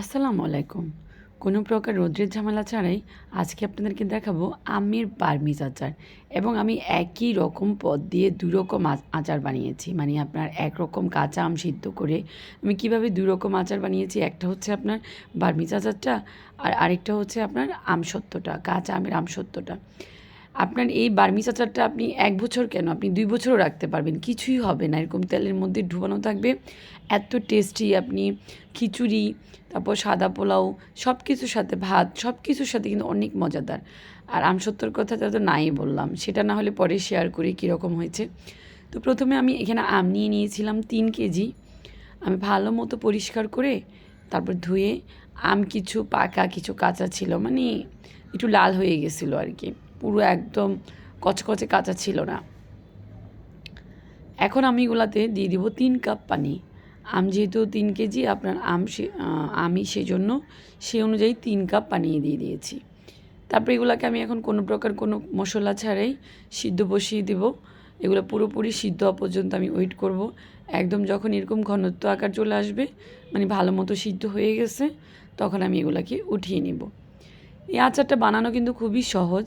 আসসালামু আলাইকুম। কোনো প্রকার রৌদ্রের ঝামেলা ছাড়াই আজকে আপনাদেরকে দেখাবো আমের বার্মিজ আচার এবং আমি একই রকম পদ দিয়ে দু রকম আচার বানিয়েছি। মানে আপনার একরকম কাঁচা আম সিদ্ধ করে আমি কীভাবে দু রকম আচার বানিয়েছি, একটা হচ্ছে আপনার বার্মিজ আচারটা আর আরেকটা হচ্ছে আপনার আমসত্ত্বটা, কাঁচা আমের আমসত্ত্বটা। আপনার এই বার্মিজ আচারটা আপনি এক বছর কেন? আপনি দুই বছরও রাখতে পারবেন। কিছুই হবে না। এরকম তেলের মধ্যে ডুবানো থাকবে। এত টেস্টি আপনি খিচুড়ি, তারপর সাদা পোলাও সব কিছুর সাথে ভাত সব কিছুর সাথে কিন্তু অনেক মজাদার। আর আমসত্তর কথাটা তো নাই বললাম। সেটা না হলে পরে শেয়ার করি কীরকম হয়েছে। তো প্রথমে আমি এখানে আম নিয়ে নিয়েছিলাম তিন কেজি। আমি ভালো মতো পরিষ্কার করে তারপর ধুয়ে আম কিছু পাকা, কিছু কাঁচা ছিল। মানে একটু লাল হয়ে গেছিল আর কি। পুরো একদম কচকচে কাঁচা ছিল না। এখন আমি এগুলাতে দিয়ে দিব তিন কাপ পানি। আম যেহেতু তিন কেজি, আপনার আম সে আমি সেজন্য সেই অনুযায়ী তিন কাপ পানি দিয়ে দিয়েছি। তারপরে এগুলাকে আমি এখন কোনো প্রকার কোনো মশলা ছাড়াই সিদ্ধ বসিয়ে দেব। এগুলো পুরোপুরি সিদ্ধ হওয়া পর্যন্ত আমি ওয়েট করব। একদম যখন এরকম ঘনত্ব আকার চলে আসবে মানে ভালো মতো সিদ্ধ হয়ে গেছে, তখন আমি এগুলাকে উঠিয়ে নেব। এই আচারটা বানানো কিন্তু খুবই সহজ।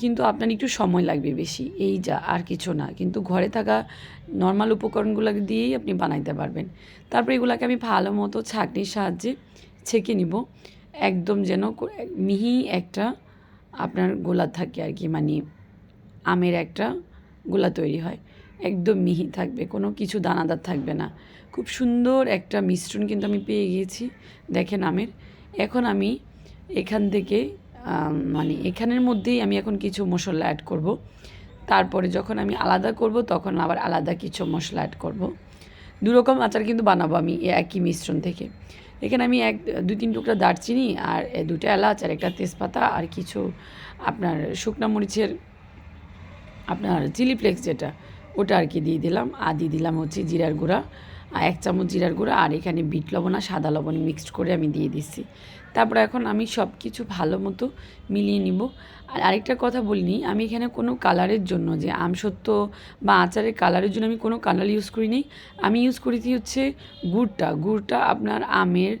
কিন্তু আপনার একটু সময় লাগবে বেশি, এই যা, আর কিছু না। কিন্তু ঘরে থাকা নর্মাল উপকরণগুলো দিয়েই আপনি বানাইতে পারবেন। তারপর এগুলাকে আমি ভালো মতো ছাঁকনির সাহায্যে ছেঁকে নিব। একদম যেন মিহি একটা আপনার গোলা থাকে আর কি মানে আমের একটা গোলা তৈরি হয়। একদম মিহি থাকবে, কোনো কিছু দানাদার থাকবে না। খুব সুন্দর একটা মিশ্রণ কিন্তু আমি পেয়ে গিয়েছি, দেখেন আমের। এখন আমি এখান থেকে মানে এখানের মধ্যেই আমি এখন কিছু মশলা অ্যাড করব। তারপরে যখন আমি আলাদা করব তখন আবার আলাদা কিছু মশলা অ্যাড করব। দু রকম আচার কিন্তু বানাবো আমি একই মিশ্রণ থেকে। এখানে আমি এক দুই তিন টুকরা দারচিনি আর দুটো এলাচ আর একটা তেজপাতা আর কিছু আপনার শুকনা মরিচের আপনার চিলি ফ্লেক্স যেটা ওটা আর কি দিয়ে দিলাম। আর দিয়ে দিলাম হচ্ছে জিরার গুঁড়া। আর এক চামচ জিরার গুঁড়া আর এখানে বিট লবণ আর সাদা লবণ মিক্সড করে আমি দিয়ে দিচ্ছি। তারপর এখন আমি সব কিছু ভালো মতো মিলিয়ে নিব। আর আরেকটা কথা বলিনি, আমি এখানে কোনো কালারের জন্য যে আমসত্ত্ব বা আচারের কালারের জন্য আমি কোনো কালার ইউজ করিনি। আমি ইউজ করেছি হচ্ছে গুড়টা গুড়টা আপনার আমের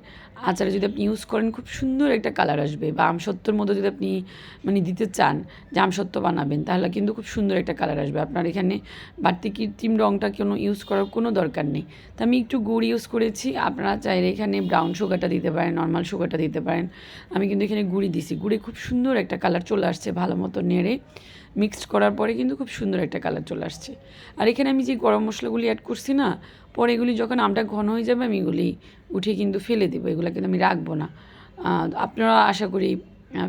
আচারে যদি আপনি ইউজ করেন খুব সুন্দর একটা কালার আসবে বা আমসত্ত্বর মধ্যে যদি আপনি মানে দিতে চান যে আমসত্ত্ব বানাবেন, তাহলে কিন্তু খুব সুন্দর একটা কালার আসবে। আপনার এখানে বাড়তি কৃত্রিম রঙটা কোনো ইউজ করার কোনো দরকার নেই। তো আমি একটু গুড় ইউজ করেছি, আপনারা চাইলে এখানে ব্রাউন সুগারটা দিতে পারেন নর্মাল সুগারটা দিতে পারেন। আমি কিন্তু এখানে গুঁড়ি দিছি। গুঁড়ে খুব সুন্দর একটা কালার চলে আসছে, ভালো মতো নেড়ে। মিক্সড করার পরে কিন্তু খুব সুন্দর একটা কালার চলে আসছে। আর এখানে আমি যে গরম মশলাগুলি অ্যাড করছি না, পরে এগুলি যখন আমটা ঘন হয়ে যাবে, আমি এগুলি উঠে কিন্তু ফেলে দেবো। এগুলো কিন্তু আমি রাখব না। আপনারা আশা করি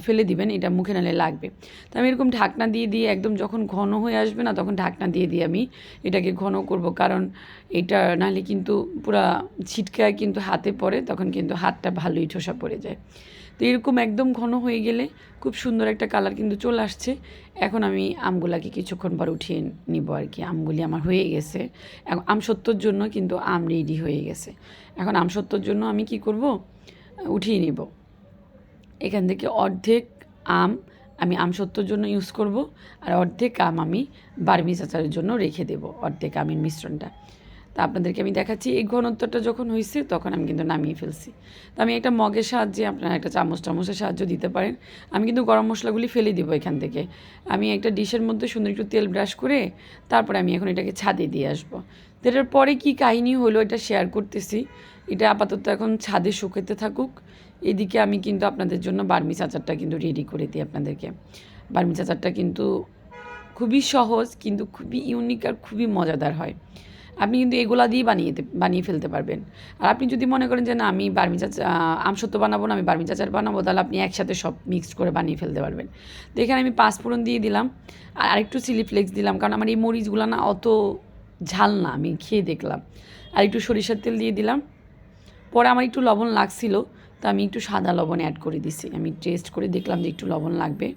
ফেলে দিবেন, এটা মুখে নালে লাগবে। তো আমি এরকম ঢাকনা দিয়ে দিয়ে একদম যখন ঘন হয়ে আসবে না, তখন ঢাকনা দিয়ে দিয়ে আমি এটাকে ঘন করব। কারণ এটা নাহলে কিন্তু পুরা ছিটকায় কিন্তু হাতে পড়ে, তখন কিন্তু হাতটা ভালোই ঠোসা পড়ে যায়। তো এরকম একদম ঘন হয়ে গেলে খুব সুন্দর একটা কালার কিন্তু চলে আসছে। এখন আমি আমগুলাকে কিছুক্ষণ পর উঠিয়ে নিব আর কি আমগুলি আমার হয়ে গেছে। এখন আম সত্যর জন্য কিন্তু আম রেডি হয়ে গেছে। এখন আম সত্যর জন্য আমি কি করব? উঠিয়ে নিব। এখান থেকে অর্ধেক আম আমি আম সত্যর জন্য ইউজ করব আর অর্ধেক আম আমি বার্মিজ আচারের জন্য রেখে দেব, অর্ধেক আমের মিশ্রণটা। তা আপনাদেরকে আমি দেখাচ্ছি, এই ঘনত্বটা যখন হয়েছে তখন আমি কিন্তু নামিয়ে ফেলছি। তো আমি একটা মগের সাহায্যে আপনারা একটা চামচ চামচের সাহায্য দিতে পারেন। আমি কিন্তু গরম মশলাগুলি ফেলে দেবো এখান থেকে। আমি একটা ডিশের মধ্যে সুন্দর একটু তেল ব্রাশ করে তারপরে আমি এখন এটাকে ছাদে দিয়ে আসব। তো এটার পরে কী কাহিনী হলো এটা শেয়ার করতেছি। এটা আপাতত এখন ছাদে শুকাতে থাকুক। এদিকে আমি কিন্তু আপনাদের জন্য বার্মিজ আচারটা কিন্তু রেডি করে দিই আপনাদেরকে। বার্মিজ আচারটা কিন্তু খুবই সহজ, কিন্তু খুবই ইউনিক আর খুবই মজাদার হয়। আপনি কিন্তু এগুলা দিয়ে বানিয়ে বানিয়ে ফেলতে পারবেন। আর আপনি যদি মনে করেন যে, না, আমি বার্মি চাচা আমসত্ব বানাবো না, আমি বার্মি চাচার বানাবো, তাহলে আপনি একসাথে সব মিক্সড করে বানিয়ে ফেলতে পারবেন। তো এখানে আমি পাঁচফোড়ন দিয়ে দিলাম। আর আরেকটু চিলি ফ্লেক্স দিলাম, কারণ আমার এই মরিচগুলো না অত ঝাল না, আমি খেয়ে দেখলাম। আর একটু সরিষার তেল দিয়ে দিলাম। পরে আমার একটু লবণ লাগছিল তো আমি একটু সাদা লবণ অ্যাড করে দিছি। আমি টেস্ট করে দেখলাম যে একটু লবণ লাগবে।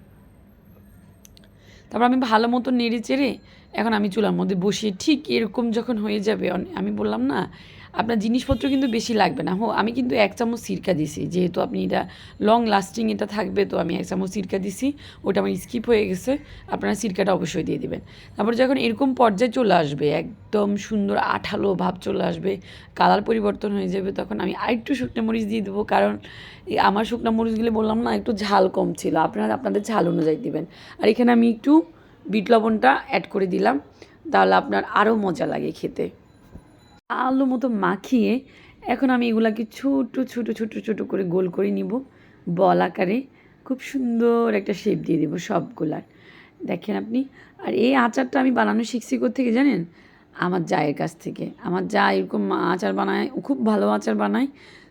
তারপর আমি ভালো মতো নেড়ে চেড়ে এখন আমি চুলার মধ্যে বসিয়ে ঠিক এরকম যখন হয়ে যাবে আমি বললাম না আপনার জিনিসপত্র কিন্তু বেশি লাগবে না। হো, আমি কিন্তু এক চামচ সিরকা দিছি। যেহেতু আপনি এটা লং লাস্টিং এটা থাকবে, তো আমি এক চামচ সিরকা দিছি। ওটা আমার স্কিপ হয়ে গেছে। আপনারা সিরকাটা অবশ্যই দিয়ে দিবেন। তারপর যখন এরকম পর্যায়ে চলে আসবে, একদম সুন্দর আঠালো ভাব চলে আসবে, কালার পরিবর্তন হয়ে যাবে, তখন আমি আরেকটু শুকনো মরিচ দিয়ে দেবো। কারণ আমার শুকনো মরিচগুলি বললাম না, একটু ঝাল কম ছিল। আপনারা আপনাদের ঝাল অনুযায়ী দিবেন। আর এখানে আমি একটু বিট লবণটা অ্যাড করে দিলাম। তাহলে আপনার আরও মজা লাগে খেতে। আলু মতো মাখিয়ে এখন আমি এগুলাকে ছোট ছোট ছোট ছোট করে গোল করে নিব। বল আকারে খুব সুন্দর একটা শেপ দিয়ে দেবো সবগুলার। দেখেন আপনি, আর এই আচারটা আমি বানানো শিখছি থেকে জানেন? আমার জায়ের কাছ থেকে। আমার যা এরকম আচার বানায় খুব ভালো আচার বানায়।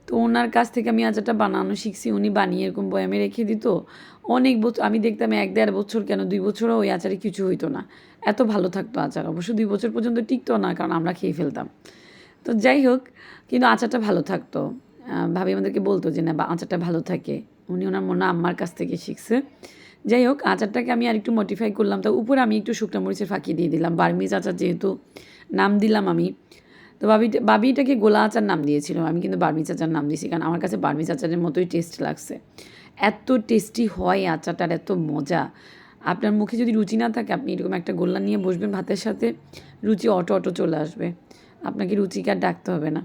তো ওনার কাছ থেকে আমি আচারটা বানানো শিখছি। উনি বানিয়ে এরকম বয়ামে রেখে দিত। অনেক বছর আমি দেখতাম এক দেড় বছর কেন, দুই বছরও ওই আচারে কিছু হইতো না। এত ভালো থাকতো আচার। অবশ্য দুই বছর পর্যন্ত টিকতো না, কারণ আমরা খেয়ে ফেলতাম। তো যাই হোক, কিন্তু আচারটা ভালো থাকতো। ভাবি আমাদেরকে বলতো যে, না বা, আচারটা ভালো থাকে। উনি ওনার মনে আম্মার কাছ থেকে শিখছে। যাই হোক, আচারটাকে আমি আর একটু মডিফাই করলাম। তো উপরে আমি একটু শুকনো মরিচের ফাঁকি দিয়ে দিলাম। বার্মিজ আচার যেহেতু নাম দিলাম আমি। তো বাবি বাবি এটাকে গোলা আচার নাম দিয়েছিল। আমি কিন্তু বার্মিজ আচার নাম দিয়েছি, কারণ আমার কাছে বার্মিজ আচারের মতোই টেস্ট লাগছে। এত টেস্টি হয় আচারটার, এত মজা। আপনার মুখে যদি রুচি না থাকে, আপনি এরকম একটা গোল্লা নিয়ে বসবেন ভাতের সাথে। রুচি অটো অটো চলে আসবে। আপনাকে রুচিকে আর ডাকতে হবে না।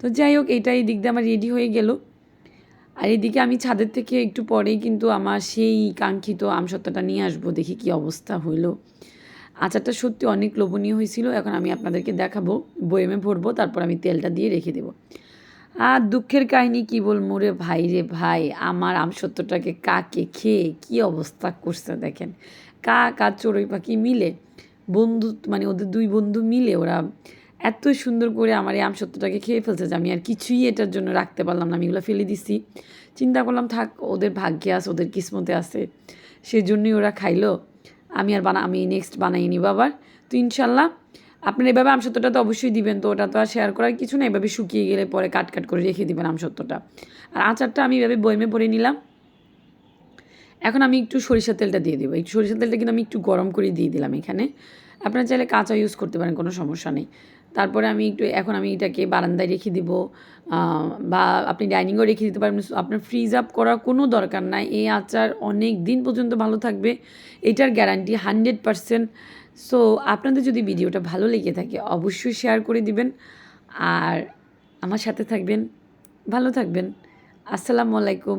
তো যাই হোক এইটা এই দিক দিয়ে আমার রেডি হয়ে গেল। আর এদিকে আমি ছাদের থেকে একটু পরেই কিন্তু আমার সেই কাঙ্ক্ষিত আমসত্ত্বটা নিয়ে আসব, দেখি কি অবস্থা হইল। আচারটা সত্যি অনেক লোভনীয় হয়েছিল, এখন আমি আপনাদেরকে দেখাবো, বয়েমে ভরবো, তারপর আমি তেলটা দিয়ে রেখে দেবো। আর দুঃখের কাহিনী কি বলব রে ভাই রে ভাই, আমার আমসত্ত্বটাকে কাকে খেয়ে কি অবস্থা করছে দেখেন। কাক আর চড়ুই পাখি মিলে বন্ধু মানে ওদের দুই বন্ধু মিলে ওরা এত সুন্দর করে আমার এই আমসত্ত্বটাকে খেয়ে ফেলছে যে আমি আর কিছুই এটার জন্য রাখতে পারলাম না, আমি এগুলো ফেলে দিছি। চিন্তা করলাম, থাক, ওদের ভাগ্যে আছে, ওদের কিসমতে আছে, সেজন্যই ওরা খাইলো। আমি আর বানা, আমি নেক্সট বানাই নিব আবার। তো ইনশাল্লাহ, আপনার এভাবে আমসত্ত্বটা তো অবশ্যই দিবেন, তো ওটা তো আর শেয়ার করার কিছু না, এভাবে শুকিয়ে গেলে পরে কাট কাট করে রেখে দিবেন আমসত্ত্বটা। আর আচারটা আমি এভাবে বয়মে ভরে নিলাম। এখন আমি একটু সরিষার তেলটা দিয়ে দেবো। একটু সরিষার তেলটা কিন্তু আমি একটু গরম করে দিয়ে দিলাম এখানে। আপনারা চাইলে কাঁচা ইউজ করতে পারেন, কোনো সমস্যা নেই। তারপরে আমি একটু, এখন আমি এটাকে বারান্দায় রেখে দিব। বা আপনি ডাইনিংও রেখে দিতে পারেন। আপনার ফ্রিজ আপ করার কোনো দরকার নাই। এই আচার অনেক দিন পর্যন্ত ভালো থাকবে। এটার গ্যারান্টি হান্ড্রেড পারসেন্ট সো আপনাদের যদি ভিডিওটা ভালো লেগে থাকে, অবশ্যই শেয়ার করে দিবেন। আর আমার সাথে থাকবেন, ভালো থাকবেন। আসসালামু আলাইকুম।